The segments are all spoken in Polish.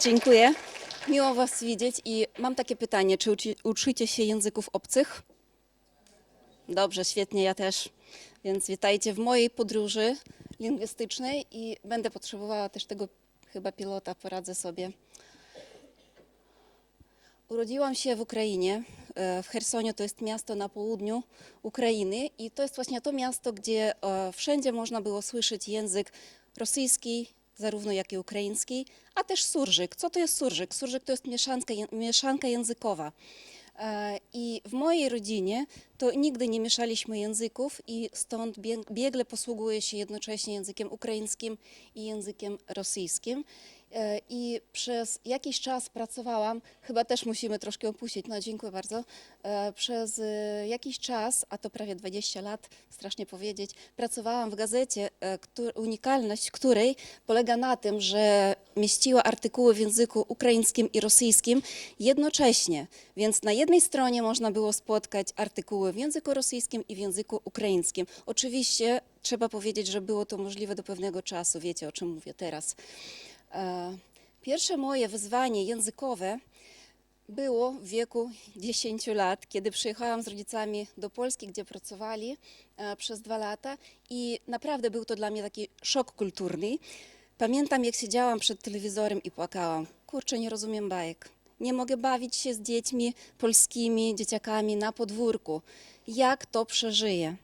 Dziękuję. Miło Was widzieć i mam takie pytanie, czy uczy, uczycie się języków obcych? Dobrze, świetnie, ja też. Więc witajcie w mojej podróży lingwistycznej i będę potrzebowała też tego chyba pilota, poradzę sobie. Urodziłam się w Ukrainie, e, w Chersoniu, to jest miasto na południu Ukrainy i to jest właśnie to miasto, gdzie e, wszędzie można było słyszeć język rosyjski, zarówno jak i ukraiński, a też surżyk. Co to jest surżyk? Surżyk to jest mieszanka, mieszanka językowa. E, I w mojej rodzinie to nigdy nie mieszaliśmy języków i stąd bieg- biegle posługuję się jednocześnie językiem ukraińskim i językiem rosyjskim. E, I przez jakiś czas pracowałam, chyba też musimy troszkę opuścić, no dziękuję bardzo. E, Przez e, jakiś czas, a to prawie 20 lat, strasznie powiedzieć, pracowałam w gazecie, unikalność której polega na tym, że mieściła artykuły w języku ukraińskim i rosyjskim jednocześnie. Więc na jednej stronie można było spotkać artykuły w języku rosyjskim i w języku ukraińskim. Oczywiście trzeba powiedzieć, że było to możliwe do pewnego czasu, wiecie o czym mówię teraz. E, Pierwsze moje wyzwanie językowe było w wieku 10 lat, kiedy przyjechałam z rodzicami do Polski, gdzie pracowali e, przez dwa lata i naprawdę był to dla mnie taki szok kulturny. Pamiętam, jak siedziałam przed telewizorem i płakałam. Kurczę, nie rozumiem bajek. Nie mogę bawić się z dziećmi polskimi, dzieciakami na podwórku. Jak to przeżyję?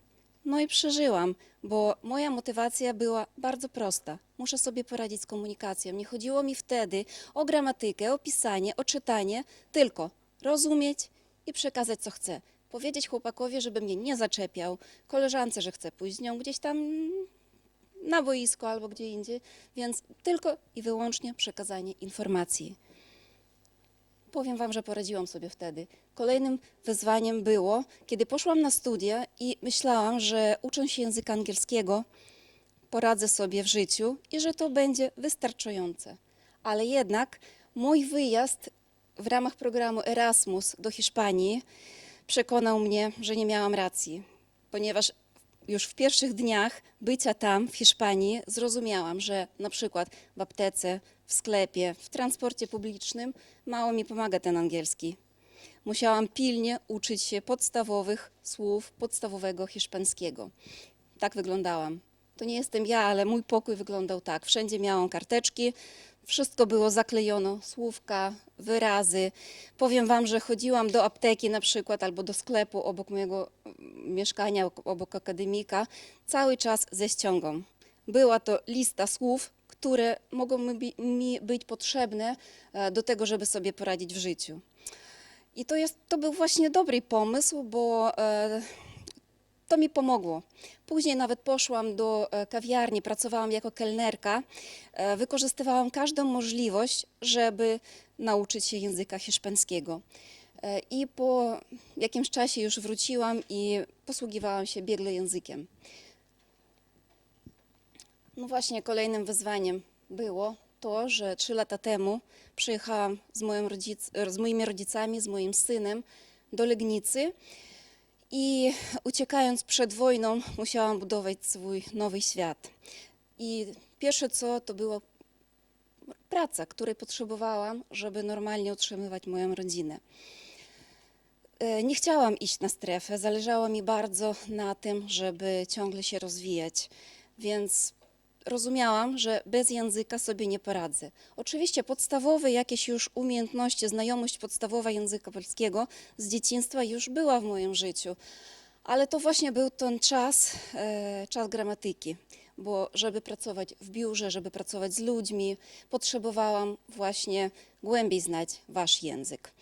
No i przeżyłam, bo moja motywacja była bardzo prosta. Muszę sobie poradzić z komunikacją. Nie chodziło mi wtedy o gramatykę, o pisanie, o czytanie, tylko rozumieć i przekazać, co chcę. Powiedzieć chłopakowi, żeby mnie nie zaczepiał, koleżance, że chcę pójść z nią gdzieś tam na boisko albo gdzie indziej, więc tylko i wyłącznie przekazanie informacji. Powiem Wam, że poradziłam sobie wtedy. Kolejnym wyzwaniem było, kiedy poszłam na studia i myślałam, że ucząc się języka angielskiego, poradzę sobie w życiu i że to będzie wystarczające. Ale jednak mój wyjazd w ramach programu Erasmus do Hiszpanii przekonał mnie, że nie miałam racji, ponieważ już w pierwszych dniach bycia tam w Hiszpanii zrozumiałam, że na przykład w aptece, w sklepie, w transporcie publicznym mało mi pomaga ten angielski. Musiałam pilnie uczyć się podstawowych słów podstawowego hiszpańskiego. Tak wyglądałam. To nie jestem ja, ale mój pokój wyglądał tak. Wszędzie miałam karteczki, wszystko było zaklejone, słówka, wyrazy. Powiem Wam, że chodziłam do apteki na przykład albo do sklepu obok mojego mm, mieszkania, obok akademika, cały czas ze ściągą. Była to lista słów, które mogą mi być potrzebne e, do tego, żeby sobie poradzić w życiu. I to, jest, to był właśnie dobry pomysł, bo e, to mi pomogło. Później nawet poszłam do e, kawiarni, pracowałam jako kelnerka. E, Wykorzystywałam każdą możliwość, żeby nauczyć się języka hiszpańskiego. E, I po jakimś czasie już wróciłam i posługiwałam się biegle językiem. No właśnie, kolejnym wyzwaniem było to, że trzy lata temu przyjechałam z, moim rodzic, z moimi rodzicami, z moim synem do Legnicy i uciekając przed wojną musiałam budować swój nowy świat. I pierwsze co to była praca, której potrzebowałam, żeby normalnie utrzymywać moją rodzinę. E, Nie chciałam iść na strefę, zależało mi bardzo na tym, żeby ciągle się rozwijać, więc rozumiałam, że bez języka sobie nie poradzę. Oczywiście podstawowe jakieś już umiejętności, znajomość podstawowa języka polskiego z dzieciństwa już była w moim życiu, ale to właśnie był ten czas, e, czas gramatyki, bo żeby pracować w biurze, żeby pracować z ludźmi, potrzebowałam właśnie głębiej znać wasz język.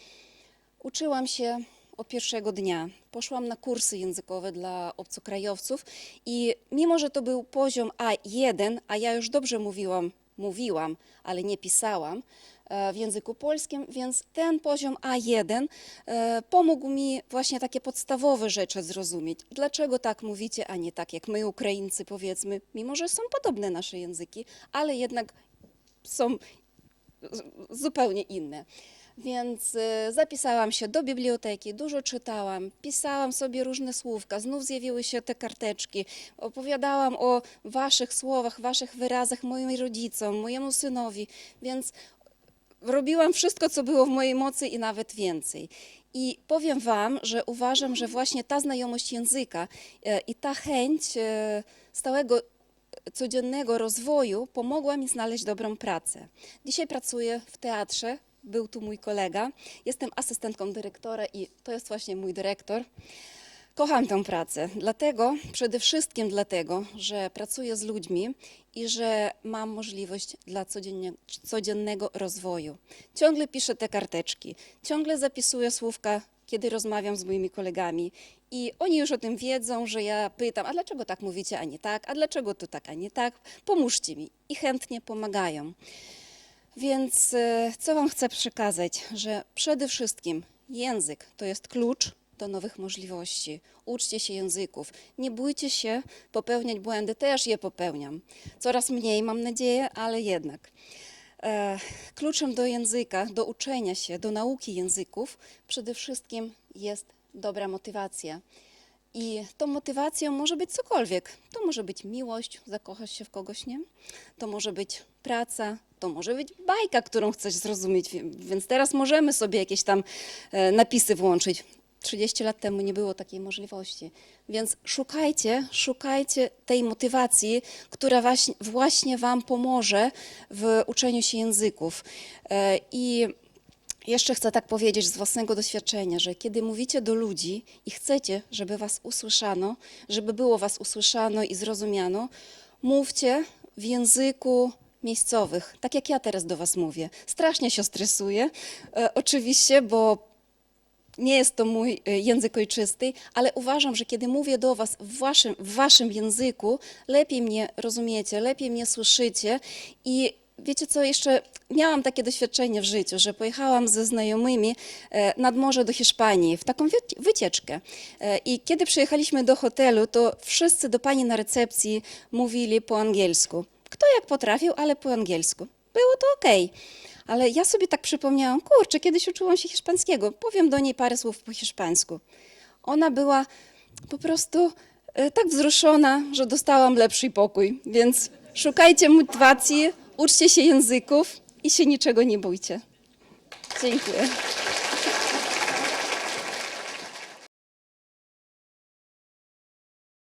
Uczyłam się od pierwszego dnia. Poszłam na kursy językowe dla obcokrajowców i mimo, że to był poziom A1, a ja już dobrze mówiłam, mówiłam, ale nie pisałam e, w języku polskim, więc ten poziom A1 e, pomógł mi właśnie takie podstawowe rzeczy zrozumieć. Dlaczego tak mówicie, a nie tak jak my, Ukraińcy, powiedzmy, mimo że są podobne nasze języki, ale jednak są zupełnie inne. Więc e, zapisałam się do biblioteki, dużo czytałam, pisałam sobie różne słówka, znów zjawiły się te karteczki, opowiadałam o waszych słowach, waszych wyrazach moim rodzicom, mojemu synowi, więc robiłam wszystko, co było w mojej mocy i nawet więcej. I powiem Wam, że uważam, że właśnie ta znajomość języka e, i ta chęć e, stałego codziennego rozwoju pomogła mi znaleźć dobrą pracę. Dzisiaj pracuję w teatrze, był tu mój kolega, jestem asystentką dyrektora i to jest właśnie mój dyrektor. Kocham tę pracę, dlatego, przede wszystkim dlatego, że pracuję z ludźmi i że mam możliwość dla codziennie, codziennego rozwoju. Ciągle piszę te karteczki, ciągle zapisuję słówka, kiedy rozmawiam z moimi kolegami. I oni już o tym wiedzą, że ja pytam, a dlaczego tak mówicie, a nie tak, a dlaczego tu tak, a nie tak, pomóżcie mi. I chętnie pomagają. Więc e, co Wam chcę przekazać, że przede wszystkim język to jest klucz do nowych możliwości. Uczcie się języków. Nie bójcie się popełniać błędy, też je popełniam. Coraz mniej, mam nadzieję, ale jednak. E, Kluczem do języka, do uczenia się, do nauki języków przede wszystkim jest dobra motywacja. I tą motywacją może być cokolwiek. To może być miłość, zakochasz się w kogoś, nie? To może być praca, to może być bajka, którą chcesz zrozumieć. Więc teraz możemy sobie jakieś tam e, napisy włączyć. 30 lat temu nie było takiej możliwości. Więc szukajcie, szukajcie tej motywacji, która właśnie, właśnie Wam pomoże w uczeniu się języków. E, I jeszcze chcę tak powiedzieć z własnego doświadczenia, że kiedy mówicie do ludzi i chcecie, żeby was usłyszano, żeby było was usłyszano i zrozumiano, mówcie w języku miejscowych, tak jak ja teraz do was mówię. Strasznie się stresuję, e, oczywiście, bo nie jest to mój e, język ojczysty, ale uważam, że kiedy mówię do Was w waszym, w waszym języku, lepiej mnie rozumiecie, lepiej mnie słyszycie i wiecie co, jeszcze miałam takie doświadczenie w życiu, że pojechałam ze znajomymi e, nad morze do Hiszpanii w taką wy- wycieczkę E, i kiedy przyjechaliśmy do hotelu, to wszyscy do pani na recepcji mówili po angielsku. Kto jak potrafił, ale po angielsku. Było to okej. Ale ja sobie tak przypomniałam, kurczę, kiedyś uczyłam się hiszpańskiego, powiem do niej parę słów po hiszpańsku. Ona była po prostu e, tak wzruszona, że dostałam lepszy pokój. Więc szukajcie motywacji, uczcie się języków i się niczego nie bójcie. Dziękuję.